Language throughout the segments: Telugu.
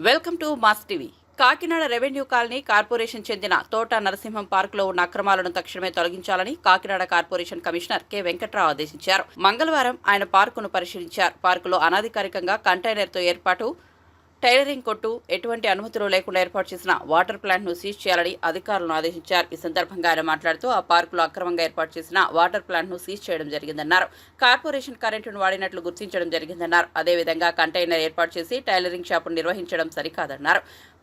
Welcome to mass TV. Kakinada revenue colony corporation చెందిన తోట నరసింహం పార్కులో ఉన్న అక్రమాలను తక్షణమే తొలగించాలని Kakinada corporation commissioner K. Venkatrao ఆదేశించారు. మంగళవారం ఆయన పార్కును పరిశీలించారు. పార్కులో అనధికారికంగా కంటైనర్తో ఏర్పాటు టైలరింగ్ కొట్టు ఎటువంటి అనుమతులు లేకుండా ఏర్పాటు చేసిన వాటర్ ప్లాంట్ను సీజ్ చేయాలని అధికారులను ఆదేశించారు. ఈ సందర్భంగా ఆయన మాట్లాడుతూ ఆ పార్కులో అక్రమంగా ఏర్పాటు చేసిన వాటర్ ప్లాంట్ను సీజ్ చేయడం జరిగిందన్నారు. కార్పొరేషన్ కరెంటును వాడినట్లు గుర్తించడం జరిగిందన్నారు. అదేవిధంగా కంటైనర్ ఏర్పాటు చేసి టైలరింగ్ షాపును నిర్వహించడం సరికాదన్నారు.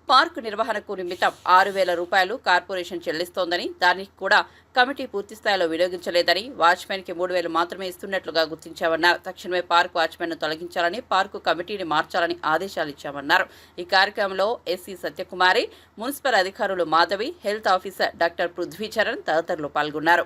పార్కు నిర్వహణకు నిమిత్తం ఆరు వేల రూపాయలు కార్పొరేషన్ చెల్లిస్తోందని దానికి కూడా కమిటీ పూర్తి స్థాయిలో వినియోగించలేదని వాచ్మెన్కి మూడు వేలు మాత్రమే ఇస్తున్నట్లుగా గుర్తించామన్నారు. తక్షణమే పార్క్ వాచ్మెన్ను తొలగించాలని పార్కు కమిటీని మార్చాలని ఆదేశాలు ఇచ్చామన్నారు. ఈ కార్యక్రమంలో ఎస్సీ సత్యకుమారి మున్సిపల్ అధికారులు Madhavi health officer doctor Prithvicharan తదితరులు పాల్గొన్నారు.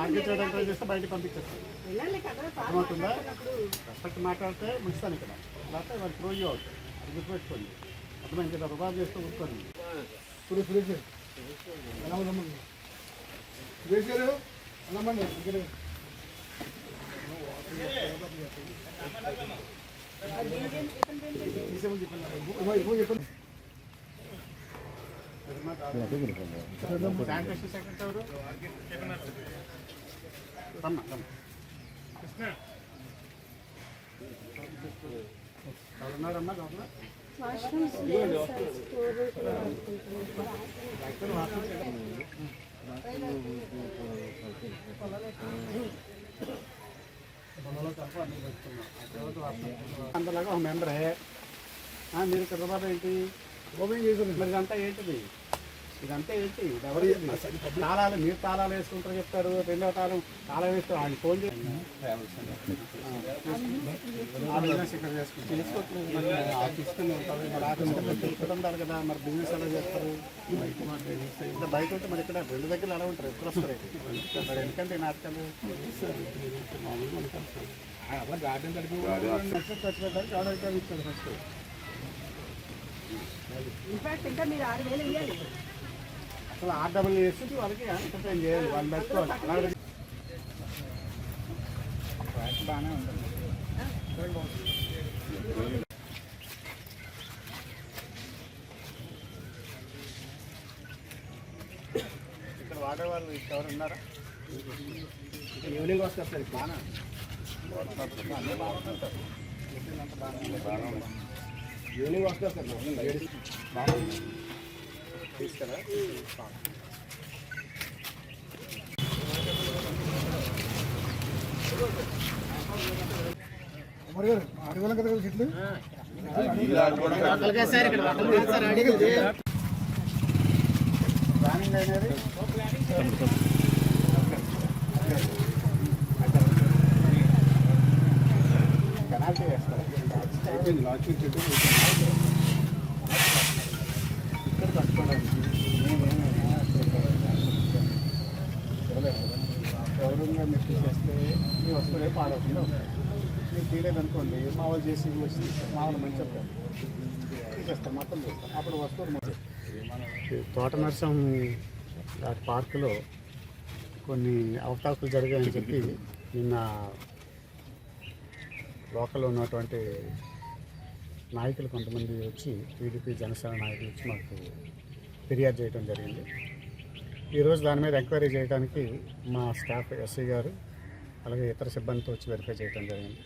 ఆగి చేయడానికి ట్రై చేస్తే బయటకు పంపించేస్తాను అర్థమవుతుందా? రెస్పెక్ట్ మాట్లాడితే ముంచుతాను ఇక్కడ. లేకపోతే వాళ్ళు త్రో యూ అవుట్ అది గుర్తుపెట్టుకోండి. అర్థమైంది కదా? రుబాబ్ చేస్తూ కూర్చోండి. ఇప్పుడు ఉందమ్మా ఫ్రిడ్జ్ గారు అన్నమ్మండి ఇక్కడ. చెప్పండి. అందరిలాగా ఒక మెంబరే ఆ, మీరు ఇక్కడ బాబా ఏంటి ఓపెన్ చేసారు మరి ఇదంతా ఏంటిది ఇదంతా ఏంటి? ఎవరు తాళాలు మీరు తాళాలు వేసుకుంటారు చెప్తారు రెండో తాళం తాళం వేస్తారు ఆయన ఫోన్ చేసి చేసుకుంటారు కదా మరి బిజినెస్ ఎలా చేస్తారు ఇంత బయట ఉంటే మరి ఇక్కడ రెండు దగ్గర ఎలా ఉంటారు ఎప్పుడు వస్తారు మరి ఎందుకంటే ఈ నాటకాలు గార్డెన్ తడిపి ఖర్చు పెట్టడానికి ఆర్డర్ ఇచ్చారు ఫస్ట్ ఇన్ఫాక్ట్ ఇంకా మీరు ఆరు వేలు ఇవ్వాలి అసలు ఆర్ డబుల్ చేసి వాళ్ళకి ఎంటర్టైన్ చేయాలి వాళ్ళు పెట్టుకోవాలి. బాగానే ఉంటుంది ఇక్కడ వాడేవాళ్ళు ఎవరు ఉన్నారా? ఈవినింగ్ వస్తారు సార్ బాగా ఈవినింగ్ వస్తారు సార్. బాగా తీసుకురా అడగలం కదా చెట్లు ప్లానింగ్ పెనాల్టీ వేస్తారు చెట్టు గౌరవంగా మీరు చేస్తే మీ వస్తువులే పాడవకుండా ఉంటాయి. మీరు తీయలేదనుకోండి మా వాళ్ళు చేసి వచ్చి మా వాళ్ళు మంచి చెప్తారు తీసేస్తాం మొత్తం చేస్తాం అప్పుడు వస్తువులు మంచి తోట నర్సం పార్కులో కొన్ని అవకాశాలు జరిగాయని చెప్పి నిన్న లోకల్లో ఉన్నటువంటి నాయకులు కొంతమంది వచ్చి టీడీపీ జనసేన నాయకులు వచ్చి మాకు ఫిర్యాదు చేయడం జరిగింది. ఈరోజు దాని మీద ఎంక్వైరీ చేయడానికి మా స్టాఫ్ ఎస్సీ గారు అలాగే ఇతర సిబ్బందితో వచ్చి వెరిఫై చేయడం జరిగింది.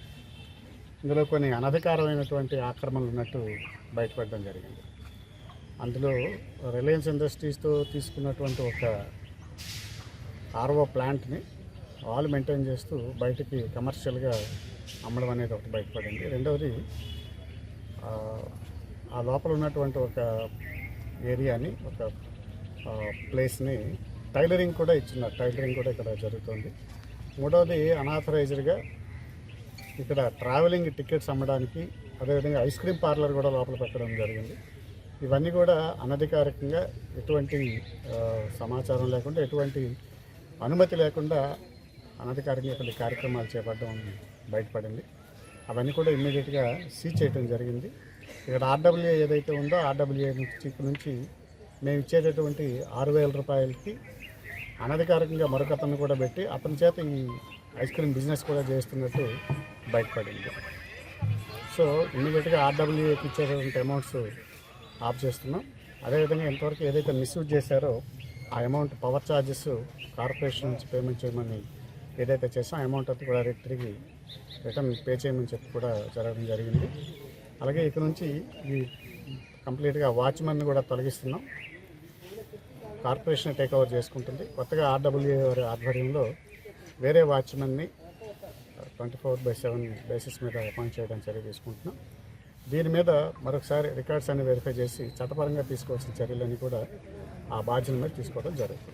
ఇందులో కొన్ని అనధికారమైనటువంటి ఆక్రమణలు ఉన్నట్టు బయటపడడం జరిగింది. అందులో రిలయన్స్ ఇండస్ట్రీస్తో తీసుకున్నటువంటి ఒక ఆర్ఓ ప్లాంట్ని వాళ్ళు మెయింటైన్ చేస్తూ బయటికి కమర్షియల్గా అమ్మడం అనేది ఒకటి బయటపడింది. రెండవది ఆ, లోపల ఉన్నటువంటి ఒక ఏరియాని ఒక ప్లేస్ని టైలరింగ్ కూడా ఇచ్చున్నారు టైలరింగ్ కూడా ఇక్కడ జరుగుతుంది. మూడవది అనాథరైజ్డ్గా ఇక్కడ ట్రావెలింగ్ టికెట్స్ అమ్మడానికి అదేవిధంగా ఐస్ క్రీమ్ పార్లర్ కూడా లోపల పెట్టడం జరిగింది. ఇవన్నీ కూడా అనధికారికంగా ఎటువంటి సమాచారం లేకుండా ఎటువంటి అనుమతి లేకుండా అనధికారికంగా కొన్ని కార్యక్రమాలు చేపట్టడం బయటపడింది. అవన్నీ కూడా ఇమ్మీడియట్గా సీజ్ చేయడం జరిగింది. ఇక్కడ ఆర్డబ్ల్యూఏ ఏదైతే ఉందో ఆర్డబ్ల్యూఏ నుంచి నుంచి మేము ఇచ్చేటటువంటి ఆరు వేల రూపాయలకి అనధికారికంగా మరొక అతను కూడా పెట్టి అతని చేత ఈ ఐస్ క్రీమ్ బిజినెస్ కూడా చేస్తున్నట్టు బయటపడింది. సో ఇమీడియట్గా ఆర్డబ్ల్యూఏకి ఇచ్చేటటువంటి అమౌంట్స్ ఆఫ్ చేస్తున్నాం. అదేవిధంగా ఇంతవరకు ఏదైతే మిస్యూజ్ చేశారో ఆ అమౌంట్ పవర్ ఛార్జెస్ కార్పొరేషన్ నుంచి పేమెంట్ చేయమని ఏదైతే చేసాం ఆ అమౌంట్ అంతా కూడా తిరిగి రిటర్న్ పే చేయమని చెప్పి కూడా జరగడం జరిగింది. అలాగే ఇక నుంచి ఈ కంప్లీట్గా వాచ్మెన్ కూడా తొలగిస్తున్నాం. కార్పొరేషన్ టేక్ ఓవర్ చేసుకుంటుంది. కొత్తగా ఆర్డబ్ల్యూఏ ఆధ్వర్యంలో వేరే వాచ్మెన్ని twenty four by seven basis మీద అపాయింట్ చేయడం చర్య తీసుకుంటున్నాం. దీని మీద మరొకసారి రికార్డ్స్ అన్ని వెరిఫై చేసి చట్టపరంగా తీసుకోవాల్సిన చర్యలన్నీ కూడా ఆ బాధ్యత మీద తీసుకోవడం జరుగుతుంది.